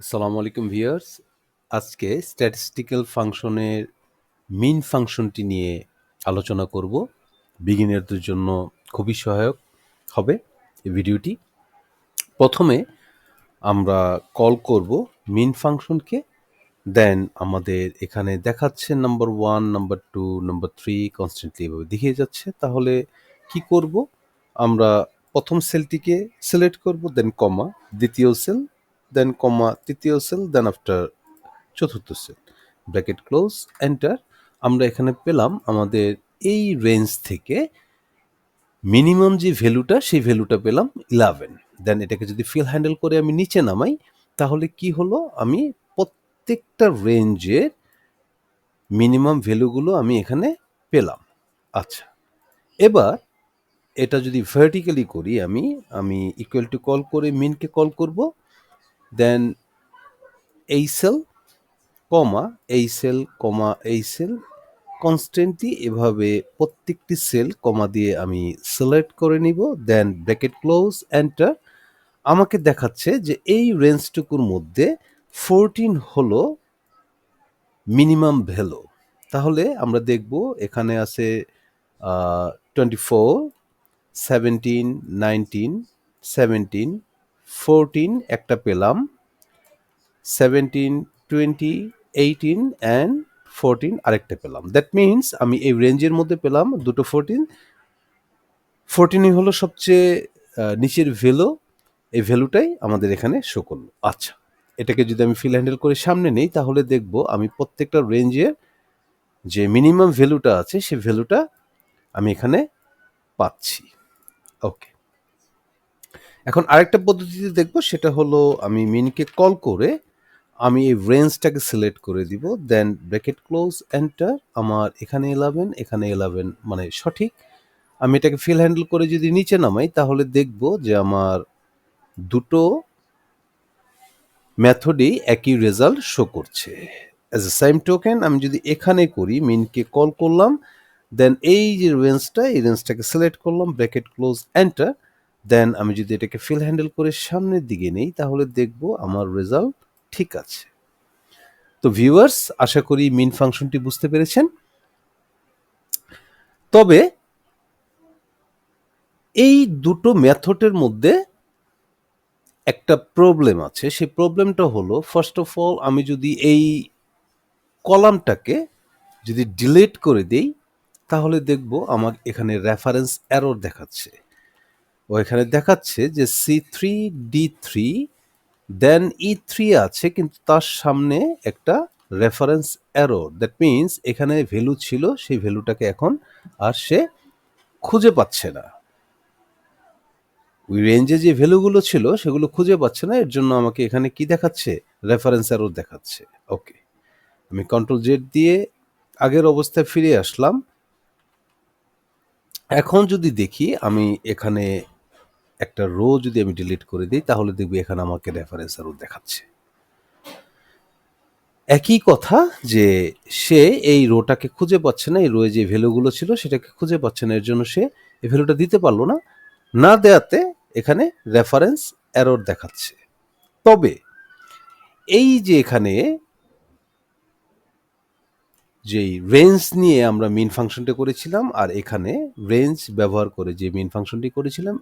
আসসালামু আলাইকুম ভিউয়ার্স। আজকে স্ট্যাটিস্টিক্যাল ফাংশনের মিন ফাংশনটি নিয়ে আলোচনা করব। বিগিনারদের জন্য খুবই সহায়ক হবে এই ভিডিওটি। প্রথমে আমরা কল করব মিন ফাংশনকে দেন আমাদের এখানে দেখাচ্ছে number one number two number three constantly এভাবে দেখিয়ে যাচ্ছে। তাহলে কি করব? আমরা প্রথম সেলটিকে সিলেক্ট করব দেন কমা দ্বিতীয় সেল দেন কমা তৃতীয় সেল দেন আফটার চতুর্থ সেল ব্র্যাকেট ক্লোজ এন্টার আমরা এখানে পেলাম আমাদের এই রেঞ্জ থেকে মিনিমাম যে ভ্যালুটা সেই ভ্যালুটা পেলাম ইলেভেন দেন এটাকে যদি ফিল হ্যান্ডেল করে আমি নিচে নামাই, তাহলে কি হলো? আমি প্রত্যেকটা রেঞ্জের মিনিমাম ভ্যালুগুলো আমি এখানে পেলাম। আচ্ছা এবার এটা যদি ভার্টিক্যালি করি আমি আমি ইকুয়াল টু কল করে মিনকে কল করব দেন এই সেল কমা এই সেল কমা এই সেল কনস্ট্যান্টলি এভাবে প্রত্যেকটি সেল কমা দিয়ে আমি সিলেক্ট করে নিব দেন ব্র্যাকেট ক্লোজ এন্টার আমাকে দেখাচ্ছে যে এই রেঞ্জটুকুর মধ্যে ফোরটিন হলো মিনিমাম ভ্যালু তাহলে আমরা দেখব এখানে আছে twenty four seventeen nineteen seventeen fourteen একটা পেলাম। Seventeen twenty eighteen and fourteen আরেকটা পেলাম। দ্যাট মিন্স আমি এই রেঞ্জের মধ্যে পেলাম দুটো ফোরটিন ফোরটিনই হলো সবচেয়ে নিচের ভ্যালু এই ভ্যালুটাই আমাদের এখানে শো করল। আচ্ছা এটাকে যদি আমি ফিল হ্যান্ডেল করে সামনে নেই, তাহলে দেখব আমি প্রত্যেকটা রেঞ্জের যে মিনিমাম ভ্যালুটা আছে সেই ভ্যালুটা আমি এখানে পাচ্ছি। ওকে এখন আরেকটা পদ্ধতিতে দেখব, সেটা হলো আমি মিনকে কল করে আমি এই রেঞ্জটাকে সিলেক্ট করে দিব দেন ব্র্যাকেট ক্লোজ এন্টার আমার এখানে ইলেভেন এখানে ইলেভেন মানে সঠিক। আমি এটাকে ফিল হ্যান্ডেল করে যদি নিচে নামাই, তাহলে দেখব যে আমার দুটো মেথডেই একই রেজাল্ট শো করছে। অ্যাজ এ সেম টোকেন আমি যদি এখানে করি, মিনকে কল করলাম দেন এই যে রেঞ্জটা এই রেঞ্জটাকে সিলেক্ট করলাম ব্র্যাকেট ক্লোজ এন্টার দেন আমি যদি এটাকে ফিল হ্যান্ডেল করে সামনের দিকে নেই, তাহলে দেখব আমার রেজাল্ট ঠিক আছে। তো ভিউয়ার্স আশা করি মিন ফাংশনটি বুঝতে পেরেছেন। তবে এই দুটো মেথডের মধ্যে একটা প্রবলেম আছে। সেই প্রবলেমটা হলো ফার্স্ট অফ অল আমি যদি এই কলামটাকে যদি ডিলিট করে দেই, তাহলে দেখব আমার এখানে রেফারেন্স এরর দেখাচ্ছে। ও এখানে দেখাচ্ছে যে C three D three then E three আছে, কিন্তু তার সামনে একটা রেফারেন্স অ্যারো দ্যাট মিন্স এখানে ভ্যালু ছিল, সেই ভ্যালুটাকে এখন আর সে খুঁজে পাচ্ছে না। ওই রেঞ্জে যে ভ্যালুগুলো ছিল, সেগুলো খুঁজে পাচ্ছে না, এর জন্য আমাকে এখানে কি দেখাচ্ছে? রেফারেন্স অ্যারো দেখাচ্ছে। ওকে আমি কন্ট্রোল জেড দিয়ে আগের অবস্থায় ফিরে আসলাম। এখন যদি দেখি, আমি এখানে একটা রো যদি আমি ডিলিট করে দিই, তাহলে দেখবি এখানে আমাকে রেফারেন্স আরও দেখাচ্ছে। একই কথা যে সে এই রোটাকে খুঁজে পাচ্ছে না, এই রোয়ে যে ভ্যালুগুলো ছিল সেটাকে খুঁজে পাচ্ছে না, এর জন্য সে এই ভ্যালুটা দিতে পারল না। না দেয়াতে এখানে রেফারেন্স এরর দেখাচ্ছে। তবে এই যে এখানে যেই রেঞ্জ নিয়ে আমরা মিন ফাংশনটা করেছিলাম, আর এখানে রেঞ্জ ব্যবহার করে যে মিন ফাংশনটি করেছিলাম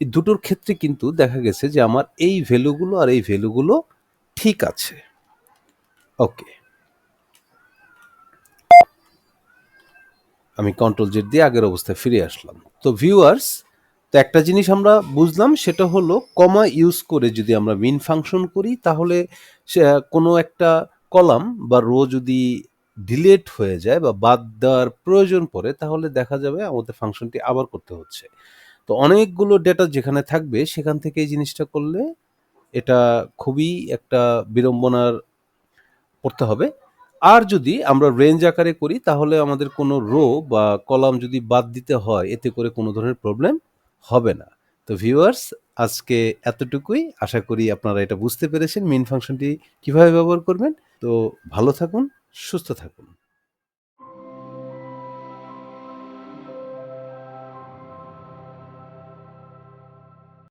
এই দুটোর ক্ষেত্রে কিন্তু দেখা গেছে যে আমার এই ভ্যালুগুলো আর এই ভ্যালুগুলো ঠিক আছে। ওকে। আমি কন্ট্রোল জেড দিয়ে আগের অবস্থায় ফিরে আসলাম। তো ভিউয়ার্স তো একটা জিনিস আমরা বুঝলাম, সেটা হলো কমা ইউজ করে যদি আমরা মিন ফাংশন করি, তাহলে কোনো একটা কলাম বা রো যদি ডিলেট হয়ে যায় বা বাদ দেওয়ার প্রয়োজন পড়ে, তাহলে দেখা যাবে আমাদের ফাংশনটি আবার করতে হচ্ছে। তো অনেকগুলো ডেটা যেখানে থাকবে, সেখান থেকে এই জিনিসটা করলে এটা খুবই একটা বিড়ম্বনার পড়তে হবে। আর যদি আমরা রেঞ্জ আকারে করি, তাহলে আমাদের কোনো রো বা কলাম যদি বাদ দিতে হয়, এতে করে কোনো ধরনের প্রবলেম হবে না। তো ভিউয়ার্স আজকে এতটুকুই। আশা করি আপনারা এটা বুঝতে পেরেছেন। মেন ফাংশনটি কীভাবে ব্যবহার করবেন। তো ভালো থাকুন, সুস্থ থাকুন।